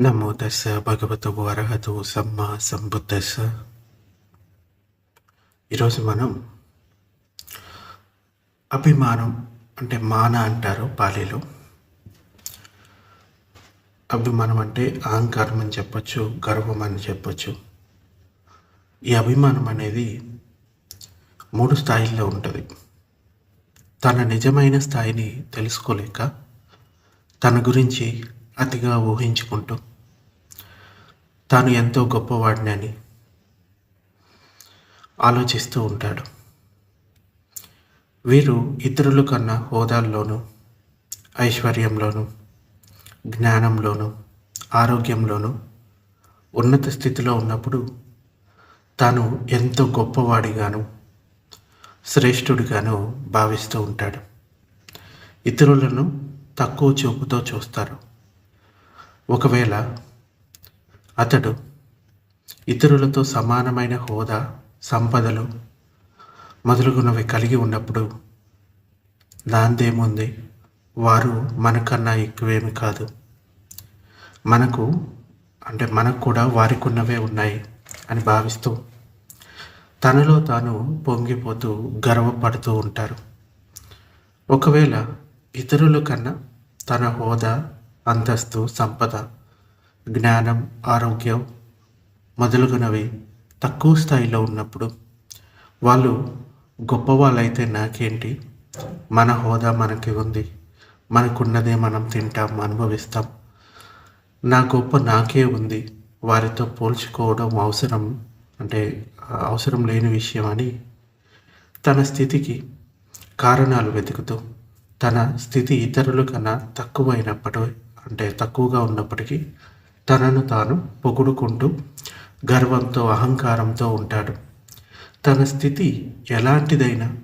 నమో దశ భగవతు అర్హతు సమ్మ సంబుద్ధస్స ఈరోజు మనం అభిమానం అంటే మాన అంటారు పాలీలో అభిమానం అంటే అహంకారం అని చెప్పొచ్చు గర్వం అని చెప్పచ్చు. ఈ అభిమానం అనేది మూడు స్థాయిల్లో ఉంటుంది. తన నిజమైన స్థాయిని తెలుసుకోలేక తన గురించి అతిగా ఊహించుకుంటూ. తాను ఎంతో గొప్పవాడిని అని ఆలోచిస్తూ ఉంటాడు. వీరు ఇతరుల కన్నా హోదాల్లోనూ ఐశ్వర్యంలోనూ జ్ఞానంలోనూ ఆరోగ్యంలోనూ ఉన్నత స్థితిలో ఉన్నప్పుడు తాను ఎంతో గొప్పవాడిగాను శ్రేష్ఠుడిగాను భావిస్తూ ఉంటాడు. ఇతరులను తక్కువ చూపుతో చూస్తారు. ఒకవేళ అతడు ఇతరులతో సమానమైన హోదా సంపదలు మొదలుగునవి కలిగి ఉన్నప్పుడు దాందేముంది? వారు మనకన్నా ఎక్కువేమి కాదు. మనకు అంటే మనకు కూడా వారికి ఉన్నవే ఉన్నాయి అని భావిస్తూ తనలో తాను పొంగిపోతూ గర్వపడుతూ ఉంటారు. ఒకవేళ ఇతరుల కన్నా తన హోదా అంతస్తు సంపద జ్ఞానం ఆరోగ్యం మొదలుగునవి తక్కువ స్థాయిలో ఉన్నప్పుడు. వాళ్ళు గొప్పవాళ్ళైతే నాకేంటి? మన హోదా మనకి ఉంది. మనకున్నదే మనం తింటాం అనుభవిస్తాం. నా గొప్ప నాకే ఉంది. వారితో పోల్చుకోవడం అవసరం అంటే అవసరం లేని విషయం అని. తన స్థితికి కారణాలు వెతుకుతూ తన స్థితి ఇతరుల కన్నా తక్కువైనప్పటి అంటే తక్కువగా ఉన్నప్పటికీ తనను తాను పొగుడుకుంటూ గర్వంతో అహంకారంతో ఉంటాడు. తన స్థితి ఎలాంటిదైనా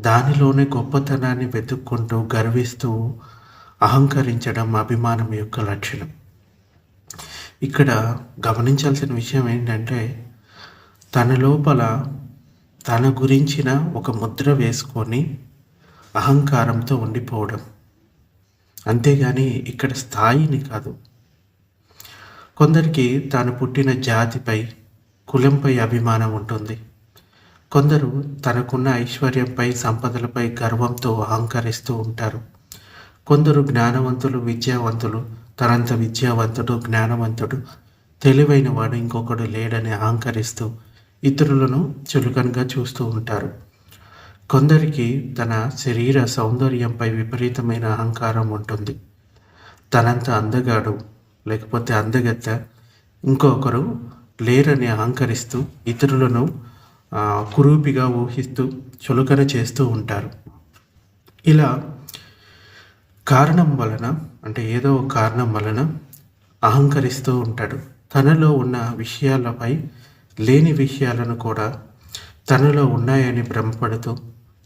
దానిలోనే గొప్పతనాన్ని వెతుక్కుంటూ గర్విస్తూ అహంకరించడం అభిమానం యొక్క లక్షణం. ఇక్కడ గమనించాల్సిన విషయం ఏంటంటే తన లోపల తన గురించిన ఒక ముద్ర వేసుకొని అహంకారంతో ఉండిపోవడం. అంతేగాని ఇక్కడ స్థాయిని కాదు. కొందరికి తాను పుట్టిన జాతిపై కులంపై అభిమానం ఉంటుంది. కొందరు తనకున్న ఐశ్వర్యంపై సంపదలపై గర్వంతో అహంకరిస్తూ ఉంటారు. కొందరు జ్ఞానవంతులు విద్యావంతులు తనంత విద్యావంతుడు జ్ఞానవంతుడు తెలివైన వాడు ఇంకొకడు లేడని అహంకరిస్తూ ఇతరులను చులకనగా చూస్తూ ఉంటారు. కొందరికి తన శరీర సౌందర్యంపై విపరీతమైన అహంకారం ఉంటుంది. తనంత అందగాడు లేకపోతే అందగత్త ఇంకొకరు లేరని అహంకరిస్తూ ఇతరులను కురూపిగా ఊహిస్తూ చులకన చేస్తూ ఉంటారు. ఇలా కారణం వలన అంటే ఏదో కారణం వలన అహంకరిస్తూ ఉంటాడు. తనలో ఉన్న విషయాలపై లేని విషయాలను కూడా తనలో ఉన్నాయని భ్రమపడుతూ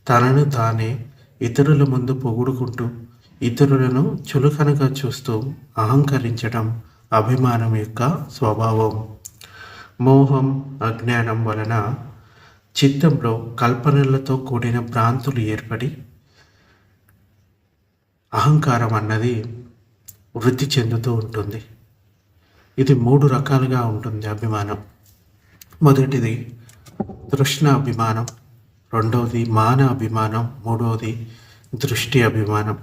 తనను తానే ఇతరుల ముందు పొగుడుకుంటూ ఇతరులను చులకనగా చూస్తూ అహంకరించడం అభిమానం యొక్క స్వభావం. మోహం అజ్ఞానం వలన చిత్తంలో కల్పనలతో కూడిన భ్రాంతులు ఏర్పడి అహంకారం అన్నది వృద్ధి చెందుతూ ఉంటుంది. ఇది మూడు రకాలుగా ఉంటుంది అభిమానం. మొదటిది తృష్ణ అభిమానం రెండవది మాన అభిమానం మూడవది దృష్టి అభిమానం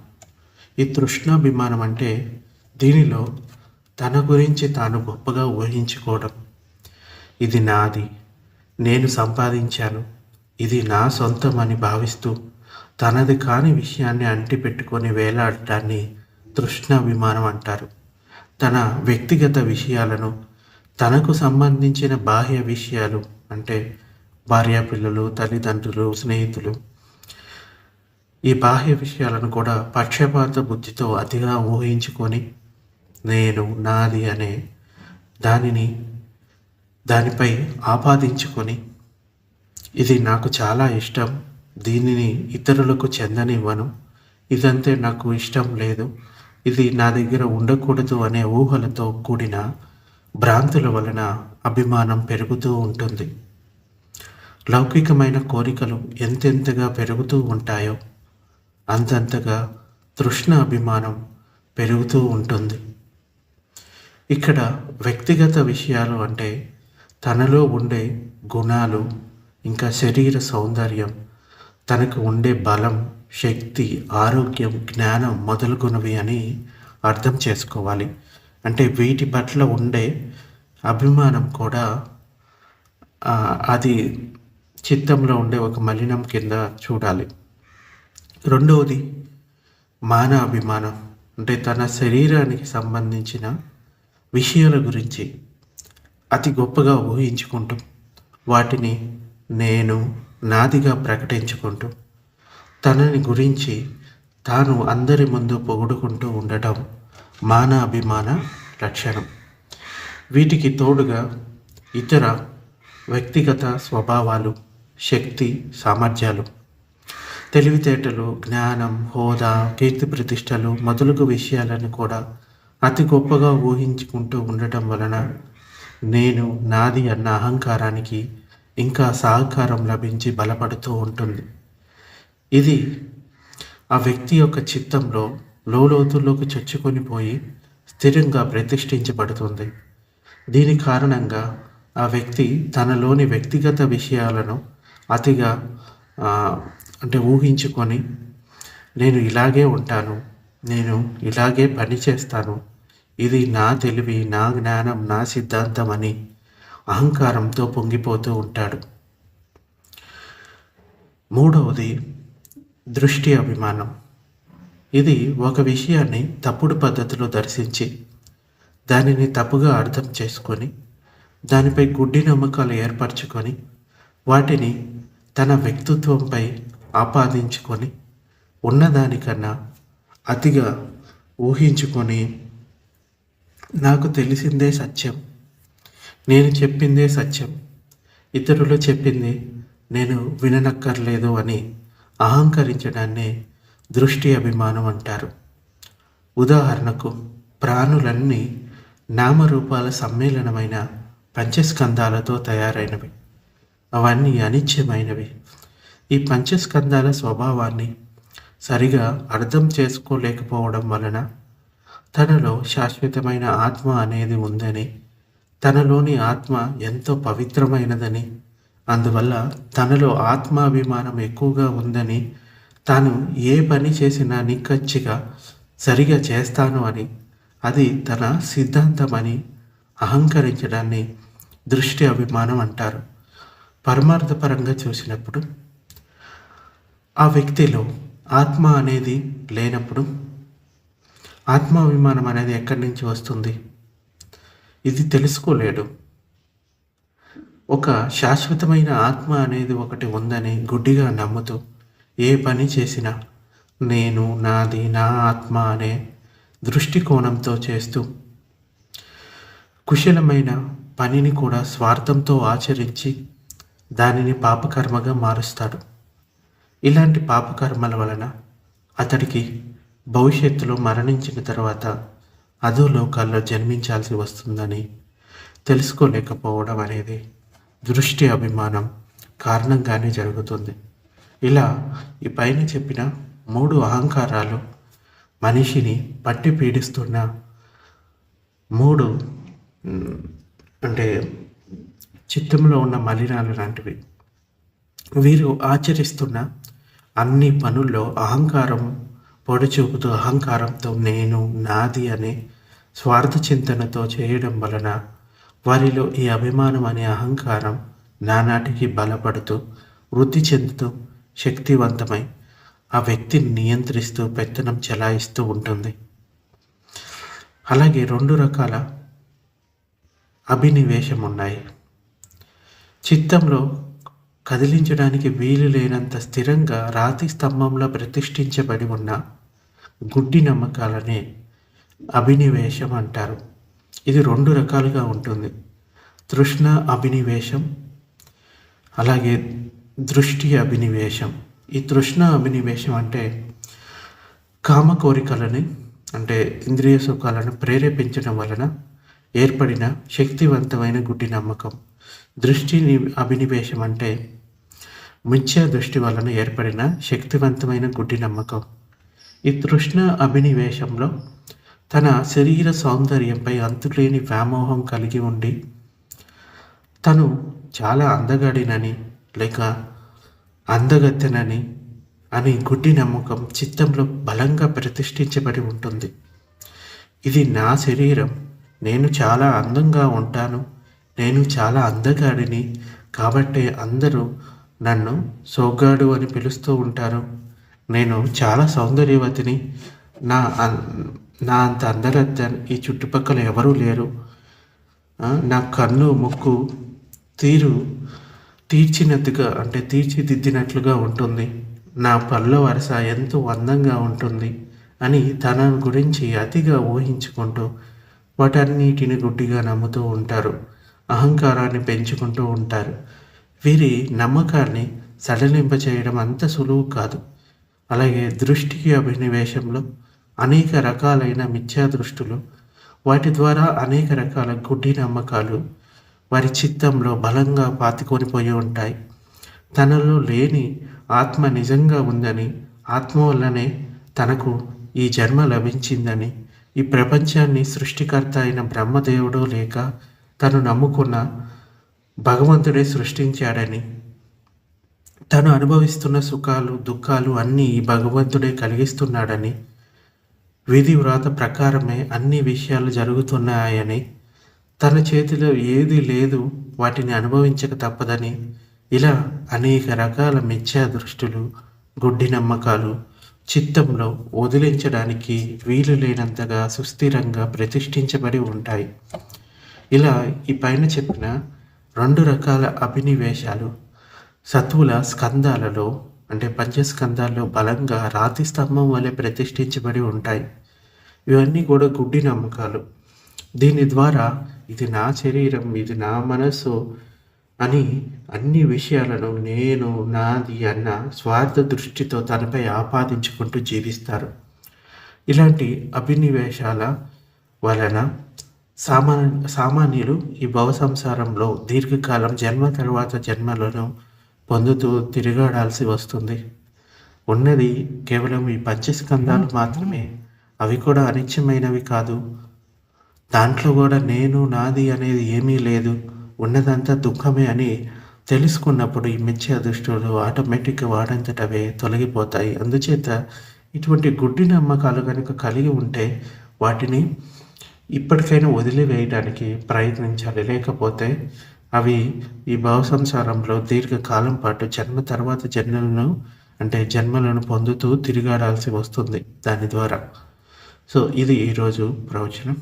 ఈ తృష్ణాభిమానం అంటే దీనిలో తన గురించి తాను గొప్పగా ఊహించుకోవడం. ఇది నాది నేను సంపాదించాను ఇది నా సొంతం అని భావిస్తూ తనది కాని విషయాన్ని అంటిపెట్టుకొని వేలాడటాన్ని తృష్ణాభిమానం అంటారు. తన వ్యక్తిగత విషయాలను తనకు సంబంధించిన బాహ్య విషయాలు అంటే భార్యాపిల్లలు తల్లిదండ్రులు స్నేహితులు. ఈ బాహ్య విషయాలను కూడా పక్షపాత బుద్ధితో అతిగా ఊహించుకొని నేను నాది అనే దానిని దానిపై ఆపాదించుకొని ఇది నాకు చాలా ఇష్టం దీనిని ఇతరులకు చెందనివ్వను ఇదంతే నాకు ఇష్టం లేదు ఇది నా దగ్గర ఉండకూడదు అనే ఊహలతో కూడిన భ్రాంతుల వలన అభిమానం పెరుగుతూ ఉంటుంది. లౌకికమైన కోరికలు ఎంతెంతగా పెరుగుతూ ఉంటాయో అంతంతగా తృష్ణ అభిమానం పెరుగుతూ ఉంటుంది. ఇక్కడ వ్యక్తిగత విషయాలు అంటే తనలో ఉండే గుణాలు ఇంకా శరీర సౌందర్యం తనకు ఉండే బలం శక్తి ఆరోగ్యం జ్ఞానం మొదలుగునవి అని అర్థం చేసుకోవాలి. అంటే వీటి పట్ల ఉండే అభిమానం కూడా అది చిత్తంలో ఉండే ఒక మలినం కింద చూడాలి. రెండవది మాన అభిమానం అంటే తన శరీరానికి సంబంధించిన విషయాల గురించి అతి గొప్పగా ఊహించుకుంటూ వాటిని నేను నాదిగా ప్రకటించుకుంటూ తనని గురించి తాను అందరి ముందు పొగుడుకుంటూ ఉండటం మాన అభిమాన లక్షణం. వీటికి తోడుగా ఇతర వ్యక్తిగత స్వభావాలు శక్తి సామర్థ్యాలు. తెలివితేటలు జ్ఞానం హోదా కీర్తి ప్రతిష్టలు మొదలగు విషయాలను కూడా అతి గొప్పగా ఊహించుకుంటూ ఉండటం వలన నేను నాది అన్న అహంకారానికి ఇంకా సహకారం లభించి బలపడుతూ ఉంటుంది. ఇది ఆ వ్యక్తి యొక్క చిత్తంలో లోతుల్లోకి చొచ్చుకొని పోయి స్థిరంగా ప్రతిష్ఠించబడుతుంది. దీని కారణంగా ఆ వ్యక్తి తనలోని వ్యక్తిగత విషయాలను అతిగా అంటే ఊహించుకొని నేను ఇలాగే ఉంటాను నేను ఇలాగే పని చేస్తాను ఇది నా తెలివి నా జ్ఞానం నా సిద్ధాంతం అని అహంకారంతో పొంగిపోతూ ఉంటాడు. మూడవది దృష్టి అభిమానం. ఇది ఒక విషయాన్ని తప్పుడు పద్ధతిలో దర్శించి దానిని తప్పుగా అర్థం చేసుకొని దానిపై గుడ్డి నమ్మకాలు ఏర్పరచుకొని వాటిని తన వ్యక్తిత్వంపై ఆపాదించుకొని ఉన్నదానికన్నా అతిగా ఊహించుకొని నాకు తెలిసిందే సత్యం. నేను చెప్పిందే సత్యం. ఇతరులు చెప్పింది నేను విననక్కర్లేదు అని అహంకరించడాన్నే దృష్టి అభిమానం అంటారు. ఉదాహరణకు ప్రాణులన్నీ నామరూపాల సమ్మేళనమైన పంచస్కంధాలతో తయారైనవి. అవన్నీ అనిత్యమైనవి ఈ పంచస్కందాల స్వభావాన్ని సరిగా అర్థం చేసుకోలేకపోవడం వలన తనలో శాశ్వతమైన ఆత్మ అనేది ఉందని తనలోని ఆత్మ ఎంతో పవిత్రమైనదని అందువల్ల తనలో ఆత్మాభిమానం ఎక్కువగా ఉందని తాను ఏ పని చేసినా నిక్కచ్చిగా సరిగా చేస్తాను అని అది తన సిద్ధాంతమని అహంకరించడాన్ని దృష్టి అభిమానం అంటారు. పరమార్థపరంగా చూసినప్పుడు ఆ వ్యక్తిలో ఆత్మ అనేది లేనప్పుడు ఆత్మాభిమానం అనేది ఎక్కడి నుంచి వస్తుంది? ఇది తెలుసుకోలేడు. ఒక శాశ్వతమైన ఆత్మ అనేది ఒకటి ఉందని గుడ్డిగా నమ్ముతూ ఏ పని చేసినా నేను నాది నా ఆత్మ అనే దృష్టికోణంతో చేస్తూ కుశలమైన పనిని కూడా స్వార్థంతో ఆచరించి దానిని పాపకర్మగా మారుస్తాడు. ఇలాంటి పాపకర్మల వలన అతడికి భవిష్యత్తులో మరణించిన తర్వాత అదో లోకాల్లో జన్మించాల్సి వస్తుందని తెలుసుకోలేకపోవడం అనేది దృష్టి అభిమానం కారణంగానే జరుగుతుంది. ఇలా ఈ పైన చెప్పిన మూడు అహంకారాలు మనిషిని పట్టి పీడిస్తున్న మూడు అంటే చిత్తంలో ఉన్న మలినాలు లాంటివి. వీరు ఆచరిస్తున్న అన్ని పనుల్లో అహంకారం పొడిచూపుతూ అహంకారంతో నేను నాది అనే స్వార్థ చింతనతో చేయడం వలన వారిలో ఈ అభిమానం అనే అహంకారం నానాటికి బలపడుతూ వృద్ధి చెందుతూ శక్తివంతమై ఆ వ్యక్తిని నియంత్రిస్తూ పెత్తనం చెలాయిస్తూ ఉంటుంది. అలాగే రెండు రకాల అభినివేశం ఉన్నాయి చిత్తంలో కదిలించడానికి వీలు లేనంత స్థిరంగా రాతి స్తంభంలో ప్రతిష్ఠించబడి ఉన్న గుడ్డి నమ్మకాలనే అభినివేశం అంటారు. ఇది రెండు రకాలుగా ఉంటుంది. తృష్ణ అభినివేశం అలాగే దృష్టి అభినివేశం. ఈ తృష్ణ అభినివేశం అంటే కామ కోరికలని అంటే ఇంద్రియ సుఖాలను ప్రేరేపించడం వలన ఏర్పడిన శక్తివంతమైన గుడ్డి నమ్మకం దృష్టి అభినివేశం అంటే మిథ్యా దృష్టి వలన ఏర్పడిన శక్తివంతమైన గుడ్డి నమ్మకం. ఈ తృష్ణ అభినివేశంలో తన శరీర సౌందర్యంపై అంతులేని వ్యామోహం కలిగి ఉండి తను చాలా అందగాడినని లేక అందగత్తెనని అని గుడ్డి నమ్మకం చిత్తంలో బలంగా ప్రతిష్ఠించబడి ఉంటుంది. ఇది నా శరీరం. నేను చాలా అందంగా ఉంటాను. నేను చాలా అందగాడిని. కాబట్టి అందరూ నన్ను సోగ్గాడు అని పిలుస్తూ ఉంటారు. నేను చాలా సౌందర్యవతిని. నా నా అంత అందగత్త ఈ చుట్టుపక్కల ఎవరూ లేరు. నా కన్ను ముక్కు తీరు తీర్చినట్టుగా అంటే తీర్చిదిద్దినట్లుగా ఉంటుంది. నా పళ్ళ వరస ఎంతో అందంగా ఉంటుంది అని తన గురించి అతిగా ఊహించుకుంటూ వాటన్నిటిని గుడ్డిగా నమ్ముతూ ఉంటారు. అహంకారాన్ని పెంచుకుంటూ ఉంటారు. వీరి నమ్మకాన్ని సడలింప చేయడం అంత సులువు కాదు. అలాగే దృష్టికి అభినివేశంలో అనేక రకాలైన మిథ్యా దృష్టులు వాటి ద్వారా అనేక రకాల గుడ్డి నమ్మకాలు వారి చిత్తంలో బలంగా పాతుకొని పోయి ఉంటాయి. తనలో లేని ఆత్మ నిజంగా ఉందని ఆత్మ వల్లనే తనకు ఈ జన్మ లభించిందని ఈ ప్రపంచాన్ని సృష్టికర్త అయిన బ్రహ్మదేవుడు లేక తను నమ్ముకున్న భగవంతుడే సృష్టించాడని తను అనుభవిస్తున్న సుఖాలు దుఃఖాలు అన్నీ ఈ భగవంతుడే కలిగిస్తున్నాడని విధి వ్రాత ప్రకారమే అన్ని విషయాలు జరుగుతున్నాయని తన చేతిలో ఏది లేదు వాటిని అనుభవించక తప్పదని ఇలా అనేక రకాల మిథ్యా దృష్టులు గుడ్డి నమ్మకాలు చిత్తంలో వదిలించడానికి వీలు లేనంతగా సుస్థిరంగా ప్రతిష్ఠించబడి ఉంటాయి. ఇలా ఈ పైన చెప్పిన రెండు రకాల అభినివేశాలు సత్వుల స్కందాలలో అంటే పంచస్కందాల్లో బలంగా రాతి స్తంభం వలె ప్రతిష్ఠించబడి ఉంటాయి. ఇవన్నీ కూడా గుడ్డి నమ్మకాలు. దీని ద్వారా ఇది నా శరీరం ఇది నా మనస్సు అని అన్ని విషయాలను నేను నాది అన్న స్వార్థ దృష్టితో తనపై ఆపాదించుకుంటూ జీవిస్తారు. ఇలాంటి అభినివేశాల వలన సామా సామాన్యులు ఈ భవ సంసారంలో దీర్ఘకాలం జన్మ తర్వాత జన్మలను పొందుతూ తిరగాడాల్సి వస్తుంది. ఉన్నది కేవలం ఈ పంచస్కంధాలు మాత్రమే. అవి కూడా అనిత్యమైనవి కాదు. దాంట్లో కూడా నేను నాది అనేది ఏమీ లేదు. ఉన్నదంతా దుఃఖమే అని తెలుసుకున్నప్పుడు ఈ మిథ్య దృష్టులు ఆటోమేటిక్గా వాడంతటవే తొలగిపోతాయి. అందుచేత ఇటువంటి గుడ్డి నమ్మకాలు కనుక కలిగి ఉంటే వాటిని ఇప్పటికైనా వదిలివేయడానికి ప్రయత్నించాలి. లేకపోతే అవి ఈ భావ సంసారంలో దీర్ఘకాలం పాటు జన్మ తర్వాత జన్మలను అంటే జన్మలను పొందుతూ తిరిగాడాల్సి వస్తుంది దాని ద్వారా. సో ఇది ఈరోజు ప్రవచనం.